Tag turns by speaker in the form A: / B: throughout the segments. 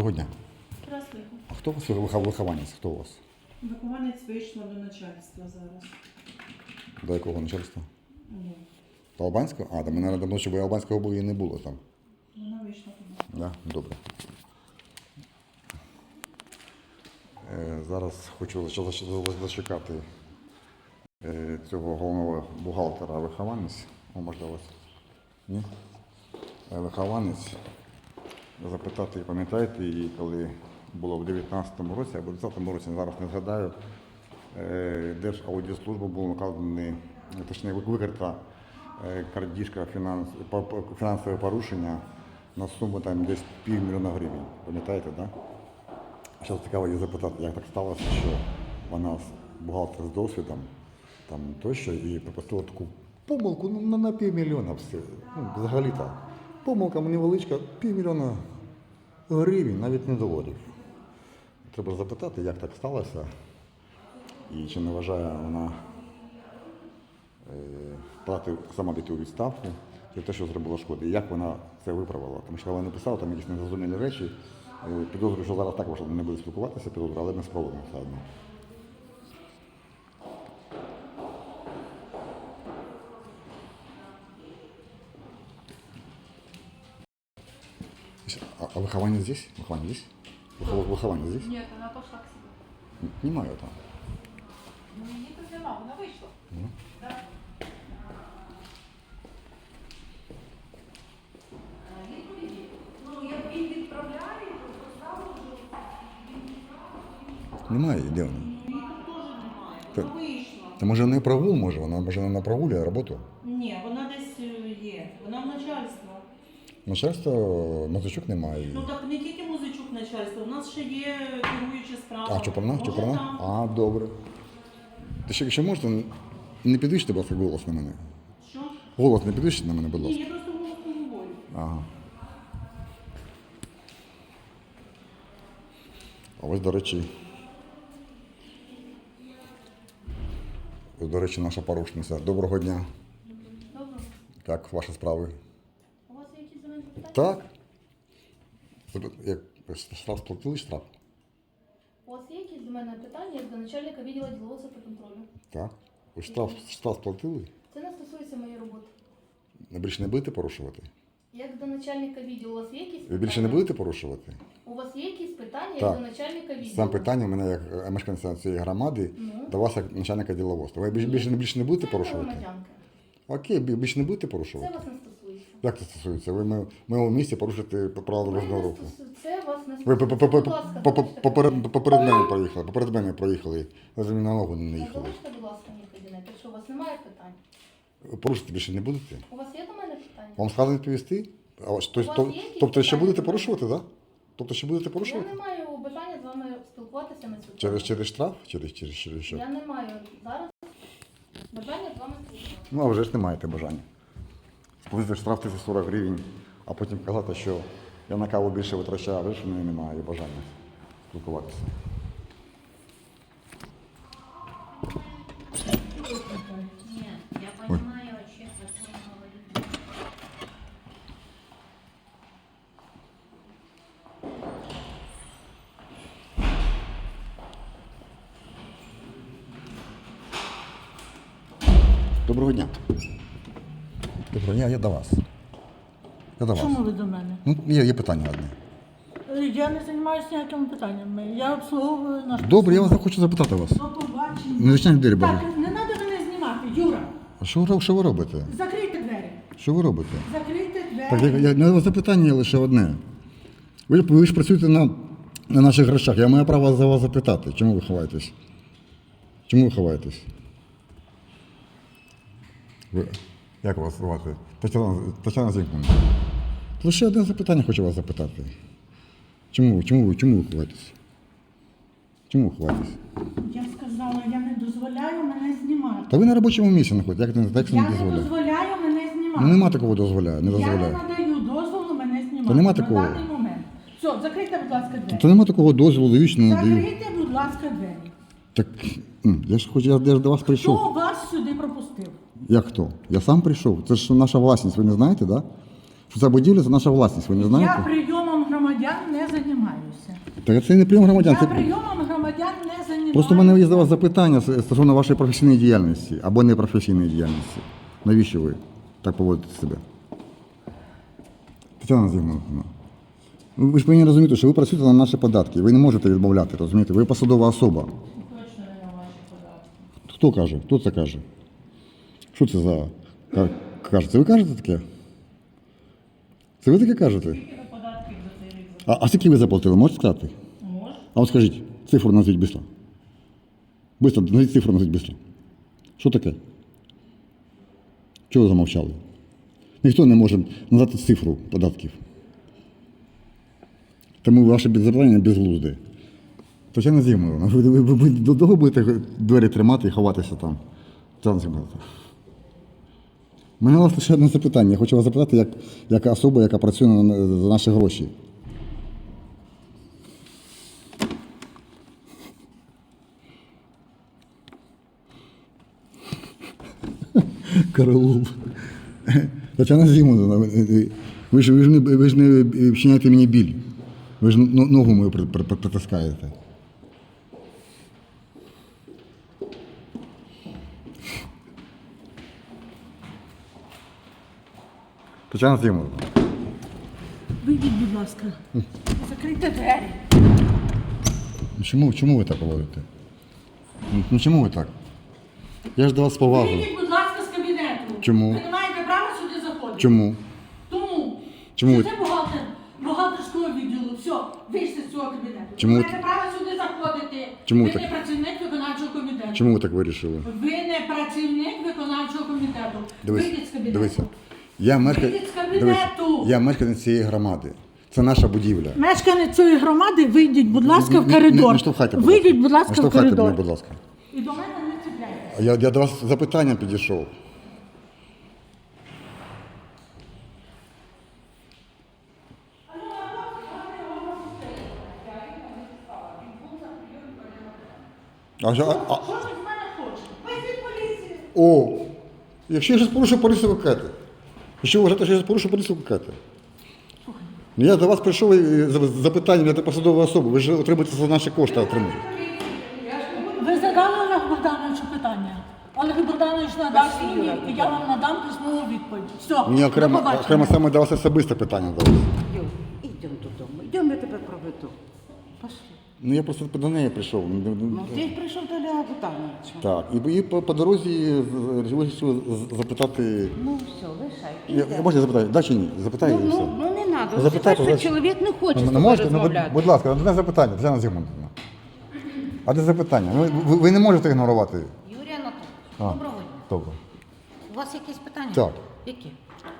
A: Доброго дня.
B: Здравствуйте.
A: А хто у вас вихованець? Хто у вас?
B: Вихованець вийшла до начальства зараз.
A: До якого начальства?
B: Ну,
A: До Албанського? А, до мене давно, щоб Албанського бою не було там.
B: вона вийшла туди.
A: Да? Добре. Е, зараз хочу зач- зач- зач- зачекати е, цього головного бухгалтера вихованець. О, можливо. Ні? Е, Вихованець. Запитати, пам'ятаєте, її, коли було в 19-му році або в 20-му році, зараз не згадаю, е, Держаудіослужба була накладена, точніше викрита е, крадіжка фінанс, фінансове порушення на суму там десь півмільйона гривень. Пам'ятаєте, так? Да? Зараз цікаво її запитати, як так сталося, що вона бухгалтер з досвідом там тощо і пропустила таку помилку ну, на, на півмільйона все. Ну, взагалі так. Помилка невеличка, півмільйона гривень, навіть не доларів. Треба запитати, як так сталося, і чи не вважає вона е, плати сама піти у відставку через те, що зробила шкоди. І як вона це виправила? Тому що вона написала там якісь незрозумілі речі. Е, Підозрюю, що зараз також не буде спілкуватися, підозрюю, але ми спробуємо все одно. А, а выхование здесь? Выхование здесь? Выхо- Выхование здесь?
C: Нет, она пошла к себе.
A: Не маю там.
C: Ну, її тут нема, вона вийшла. Да. Ну, як він відправляє, то поставили,
A: Немає, де вона?
B: Її тут теж немає.
A: Та-
B: Вона вийшла.
A: Та може не прогул, може, вона може на прогулі роботу.
B: Ні, вона десь е, є. Вона в Начальства.
A: Мазучук немає.
B: Ну так не тільки музичок начальства, у нас ще є керуюча справа.
A: А, Чуприна?
B: Може, там.
A: А, добре. Ти ще, якщо можете, не підвищите, будь ласка, голос на мене.
B: Що?
A: Голос не підвищите на мене, будь
B: Ні,
A: ласка.
B: я просто голосно говорю.
A: Ага. А ось, до речі. Ось, до речі, наша порушниця. Доброго дня.
C: Добре.
A: Як ваші справи?
C: У вас є якісь земельні питання?
A: Так. Як штраф сплатили штраф?
C: У вас є якісь земельні питання як до начальника відділу діловодства та контролю?
A: Так. Ви штраф, штраф сплатили?
C: Це не стосується моєї роботи.
A: Ви більше не будете порушувати?
C: Як до начальника відділу, у вас є якісь
A: Ви більше не будете порушувати?
C: У вас є якісь питання
A: Так.
C: як до начальника відділу?
A: Сам питання у мене як е, мешканця цієї громади
C: Ну.
A: до вас як начальника діловодства. Ви більше, більше, більше не будете
C: Це
A: порушувати?
C: громадянки.
A: Окей, бі- більше не будете
C: Це
A: порушувати?
C: вас не стосується.
A: Як це стосується? Ви ми, ми у місті порушити правила
C: Мене
A: дорожнього руху.
C: Це вас не
A: Ви
C: стосується. Будь ласка, залиште
A: поперед поперед мене проїхали, поперед мене проїхали. Ви за мною на ногу не їхали.
C: Залиште, будь ласка, мій кабінет, якщо у вас немає питань.
A: Порушити більше не будете?
C: У вас є до мене питання?
A: Вам сказано відповісти? А ось, то-
C: У вас
A: то-
C: є якісь
A: тобто ще
C: питання?
A: будете порушувати, так? Да? Тобто ще будете
C: Я
A: порушувати?
C: не маю бажання з вами спілкуватися на цю тему.
A: Через, через штраф? Через, через, через що?
C: Я не маю зараз бажання з вами спілкуватися.
A: Ну, а вже ж не маєте бажання. Сплатити штраф 340 гривень, а потім казати, що я на каву більше витрачаю, ви в мене немає бажання спілкуватися. Доброго дня. Доброго дня, я до вас. Я до вас.
D: Чому ви до мене?
A: Ну, є, є питання одне.
D: Е, Я не займаюся ніякими питаннями. Я обслуговую наш
A: Добре, я вас хочу запитати вас.
D: До побачення.
A: Не зачиняйте двері,
D: Так,
A: бажаю.
D: не треба мене знімати, Юра.
A: А що, ви- що ви робите?
D: Закрийте двері.
A: Що ви робите?
D: Закрийте
A: Так, я,
D: двері.
A: я, на запитання лише одне. Ви, ж- ви ж працюєте на, на наших грошах. Я маю право за вас запитати. Чому ви ховаєтесь? Чому ви ховаєтесь? Ви, як вас звати? Тетяна, Тетяна Зінкман. Лише одне запитання хочу вас запитати. Чому, чому, ви- чому ви ховаєтесь? Чому ви ховаєтесь?
D: Я сказала, я не дозволяю мене знімати.
A: Та ви на робочому місці знаходитесь, як, як це
D: Я
A: не
D: не дозволяю мене знімати.
A: Ну, нема такого дозволяю, не
D: Я не надаю дозволу мене знімати.
A: Та нема такого.
D: На даний момент. Все, закрийте, будь ласка, двері.
A: То нема такого дозволу, даю чи не надаю.
D: Закрийте, будь ласка, двері.
A: Так м, я ж хоч я, я ж до вас прийшов.
D: Хто вас сюди пропустив?
A: Як хто? Я сам прийшов. Це ж наша власність, ви не знаєте, так? Да? Ця будівля це наша власність, ви не знаєте?
D: Я прийомом громадян не займаюся.
A: Так це не прийом громадян,
D: Я
A: це
D: прийомом громадян не займаюся.
A: просто в мене є до вас запитання стосовно вашої професійної діяльності або непрофесійної діяльності. Навіщо ви так поводите себе? Тетяна Зігмунівна, ви ж повинні розуміти, що ви працюєте на наші податки, ви не можете відмовляти, розумієте? Ви посадова особа.
B: Точно не на ваші податки.
A: Хто каже? Хто це каже? Що це за ка- каже? Це ви кажете таке? Це ви таке кажете?
B: Скільки ви податків за цей рік
A: А, а скільки ви заплатили, можете сказати?
B: Може?
A: А от скажіть, цифру назвіть быстро. Быстро, назвіть цифру назвіть быстро. Що таке? Чого ви замовчали? Ніхто не може назвати цифру податків. Тому ваше запитання безглузде. Тетяна Зімовна, ви, ви, ви, ви довго будете двері тримати і ховатися там? Тетяна Зімовна. Мене у вас лише одне запитання. Я хочу вас запитати, як, як особа, яка працює на, за наші гроші. Караул. Тетяна Зімовна, ви, ж, ви, ж не, ви ж не вчиняєте мені біль. Ви ж ногу мою при- при- при- притискаєте. Тетяна Зімовна.
D: Вийдіть, будь ласка. Закрийте двері.
A: Ну чому, чому ви так говорите? Ну, Ну чому ви так? Я ж до вас з повагою.
D: Вийдіть, будь ласка, з кабінету.
A: Чому?
D: Ви не маєте права сюди заходити.
A: Чому?
D: Тому.
A: Чому
D: що
A: ви-
D: це бухгалтер бухгалтерського відділу. Все, вийшли з цього кабінету.
A: Чому
D: Ви
A: ви-
D: маєте право сюди заходити.
A: Чому
D: ви
A: ви так-
D: не працівник виконавчого комітету.
A: Чому ви так вирішили?
D: Ви не працівник виконавчого комітету.
A: Дивись,
D: Вийдіть з кабінету.
A: дивися. Я, мешка...
D: Вийдіть з кабінету.
A: я мешканець цієї громади. Це наша будівля.
D: Мешканець цієї громади, вийдіть, будь ласка, в
A: Не- не-
D: коридор.
A: Не, не штовхайте, будь
D: вийдіть, будь ласка,
A: не
D: в
A: штовхайте
D: коридор.
A: мене, будь ласка.
D: І до мене не чіпляйтеся.
A: Я, я до вас з запитанням підійшов. А, що- а, а,
D: Що ви з мене хочете? Вийдіть поліцію.
A: о, якщо я щось порушу поліцію викати. Якщо ви вважаєте, що я порушу поліцію викати. Ну, Я до вас прийшов і з з запитанням, я посадова особа. Ви ж отримуєте за наші кошти отримуєте.
D: Ви задали Олегу Богдановичу питання. Олег Богданович надасть мені, і я вам надам письмову відповідь. Все,
A: Мені окремо,
D: до побачення.
A: окремо саме до вас особисте питання до вас.
E: Йо, идем додому. Идем, я тебе проведу. Пошли.
A: Ну я просто до неї прийшов. Ну,
E: Ну, ти прийшов до Олега Богдановича.
A: Так, і, і по, по дорозі вирішив запитати.
E: Ну, все, лишай.
A: Я, я можна запитати, да чи ні? Запитаю
E: Ну,
A: і все.
E: ну, ну не треба.
A: Ну, запитай,
E: Запитай, що чоловік не хоче з
A: Ну,
E: тобою
A: можете, ну, будь,
E: розмовляти.
A: будь ласка, одне запитання, Тетяна Зігмунтівна. Одне запитання. Ну, ви, ви не можете ігнорувати.
F: Юрій Анатолійович,
A: А.
F: доброго дня.
A: Добре.
F: У вас якісь питання?
A: Так.
F: Які?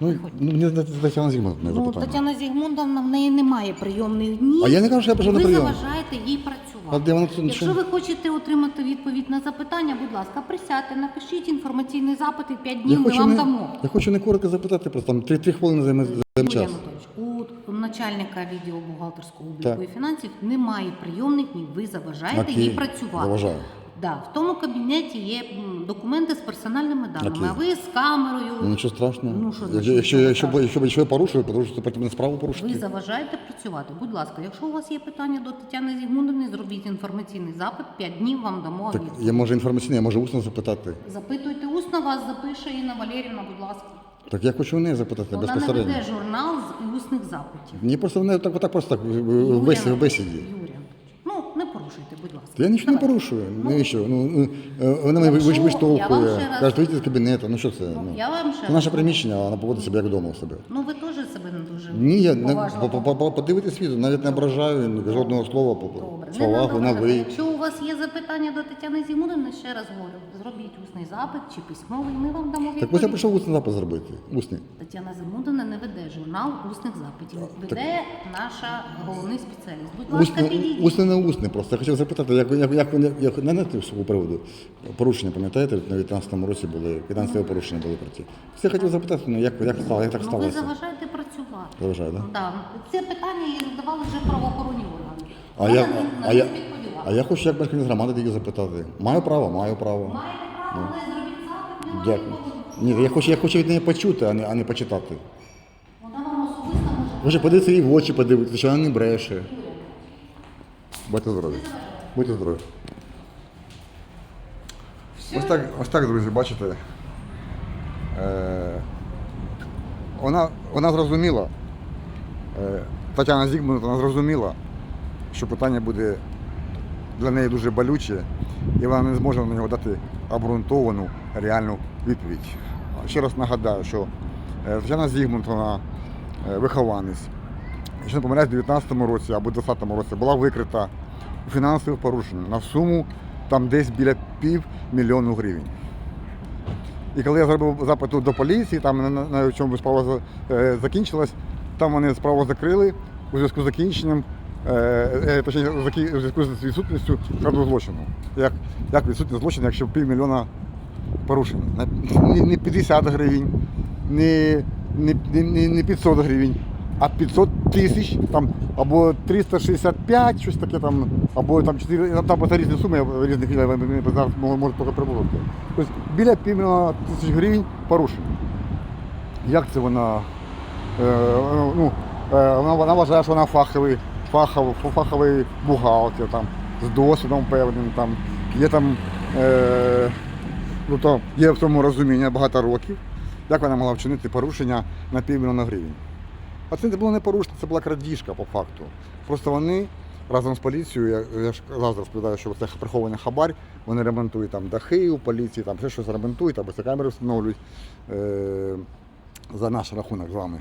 A: Ну, мені здається, Тетяна Зігмунтівна
F: Ну,
A: запитання.
F: Тетяна Зігмундовна, в неї немає прийомних днів.
A: А я не кажу, що я прийшов на
F: Ви заважаєте їй працювати.
A: Де вона тут
F: Якщо ви хочете отримати відповідь на запитання, будь ласка, присядьте, напишіть інформаційний запит і 5 днів
A: Я
F: ми вам
A: не,
F: дамо.
A: я хочу не коротко запитати, просто там 3, 3 хвилини займе займе
F: Юрій
A: час.
F: Анатолійович, у начальника відділу бухгалтерського обліку
A: Так.
F: і фінансів немає прийомних днів. Ви заважаєте
A: Окей,
F: їй працювати.
A: заважаю.
F: Да, в тому кабінеті є м, документи з персональними даними,
A: Окей.
F: а ви з камерою.
A: Ну, нічого страшного.
F: Ну, що значить
A: якщо,
F: нічого
A: якщо,
F: страшного?
A: якщо, якщо я порушую, порушую, проти мене справу порушити.
F: Ви заважаєте працювати. Будь ласка, якщо у вас є питання до Тетяни Зігмундовни, зробіть інформаційний запит, 5 днів вам дамо
A: Так,
F: відповідь.
A: я можу інформаційне, я можу усно запитати.
F: Запитуйте усно, вас запише Інна Валерівна, будь ласка.
A: Так я хочу у неї запитати
F: Вона не
A: безпосередньо.
F: веде журнал з усних запитів.
A: Мені просто в неї так, так просто так в, в, в бесі- в бесіді.
F: Ну порушуйте, будь ласка.
A: Я нічого не
F: Давайте.
A: порушую. Навіщо? Ну, ну, е, вона мене
F: Якщо- я вам
A: виштовхує,
F: раз-
A: каже, вийти з кабінету. Ну що це? Ну,
F: Я вам ще
A: це наше приміщення, а вона поводить себе як вдома в себе.
F: Ну ви теж себе не дуже
A: Ні, я не
F: поважно
A: по- по- по- подивитись відео, навіть не ображаю ні жодного слова по
F: Добре, не
A: словах,
F: надо
A: вона ви.
F: Якщо у вас є запитання до Тетяни Зімудовни, ще раз говорю, зробіть усний запит чи письмовий, ми вам дамо
A: Так ось я
F: відповідь.
A: прийшов усний запис зробити. Усний.
F: Тетяна Зимудовна не веде журнал усних запитів. Веде наша головний спеціаліст. Будь ласка,
A: Усне,
F: підійдіть.
A: усне не усне. Просто я хотів запитати, як, як, як, як, як не на цього приводу порушення, пам'ятаєте, на 19-му році були, 15 порушення були проти. Все хотів запитати, ну як, як, стало, як так
F: Ну, ви заважаєте працювати.
A: Заважаю, так?
F: Да. Це питання їй задавали вже правоохоронні органи.
A: А
F: Вона
A: я, а, я, а я хочу як мешканець громади тільки запитати. Маю право, маю право.
F: Маєте право, але зробіть запит, немає
A: Дякую.
F: відповіді.
A: Ні, я хочу, я хочу від неї почути, а не, а не почитати.
F: Вона вам особисто
A: Може, подивитися їй в очі, подивитися, що вона не бреше. Будьте здорові. Будьте здорові. Ось так, ось так, друзі, бачите. Е, вона, вона зрозуміла, е, Тетяна Зігмунд, вона зрозуміла, що питання буде для неї дуже болюче, і вона не зможе на нього дати обґрунтовану реальну відповідь. Ще раз нагадаю, що е, Тетяна Зігмунд, вона е, вихованець, якщо не помиляюсь, в 19-му році або 20-му році була викрита фінансових порушень на суму там десь біля пів мільйону гривень. І коли я зробив запит до поліції, там на, на, чому справа е, закінчилась, там вони справу закрили у зв'язку з закінченням, е, е, точніше, у зв'язку з відсутністю складу злочину. Як, як відсутність злочину, якщо півмільйона порушень? Не, не 50 гривень, не, не- не 500 гривень, а 500 тисяч, там, або 365, щось таке там, або там 4, там, там просто різні суми різних зараз можу тільки прибувати. Тобто біля півмільйона тисяч гривень порушень. Як це вона? Е, ну, е, вона вважає, що вона фаховий, фаховий, фаховий бухгалтер, там, з досвідом певним, там, є там, е, ну, то є в цьому розуміння багато років. Як вона могла вчинити порушення на півмільйона гривень? А це не було не порушення, це була крадіжка по факту. Просто вони разом з поліцією, я, я ж завжди розповідаю, що це прихований хабар, вони ремонтують там дахи у поліції, там ще щось ремонтують, або це камери встановлюють е, за наш рахунок з вами.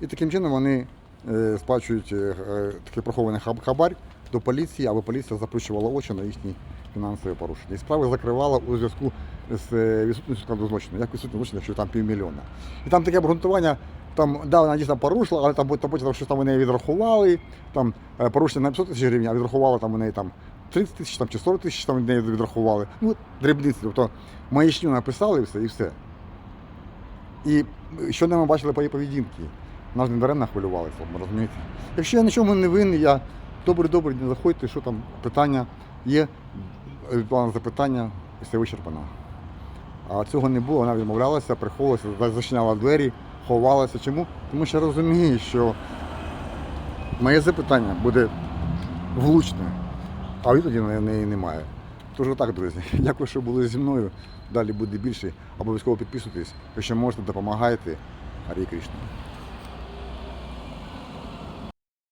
A: І таким чином вони е, сплачують е, е, такий прихований хаб- хабар до поліції, аби поліція заплющувала очі на їхні фінансові порушення. І справи закривала у зв'язку з е, відсутністю складу злочину. Як відсутність злочину, якщо там півмільйона. І там таке обґрунтування, там, да, вона дійсно порушила, але там, там потім щось там вони відрахували, там е, порушення на 500 тисяч гривень, а відрахували там у неї там 30 тисяч там, чи 40 тисяч там від неї відрахували. Ну, дрібниці. Тобто маячню написали і все, і все. І що ми бачили по її поведінки? Нас не даремно хвилювалися, ви розумієте? Якщо я нічому не винний, я добре-добре, не заходьте, що там питання є, план запитання, і все вичерпано. А цього не було, вона відмовлялася, приховувалася, зачиняла двері, ховалася. Чому? Тому що розумію, що моє запитання буде влучне, а відповіді на неї немає. Тож отак, друзі. Дякую, що були зі мною. Далі буде більше. Обов'язково підписуйтесь. Якщо можете, допомагайте. Гарі Кришна.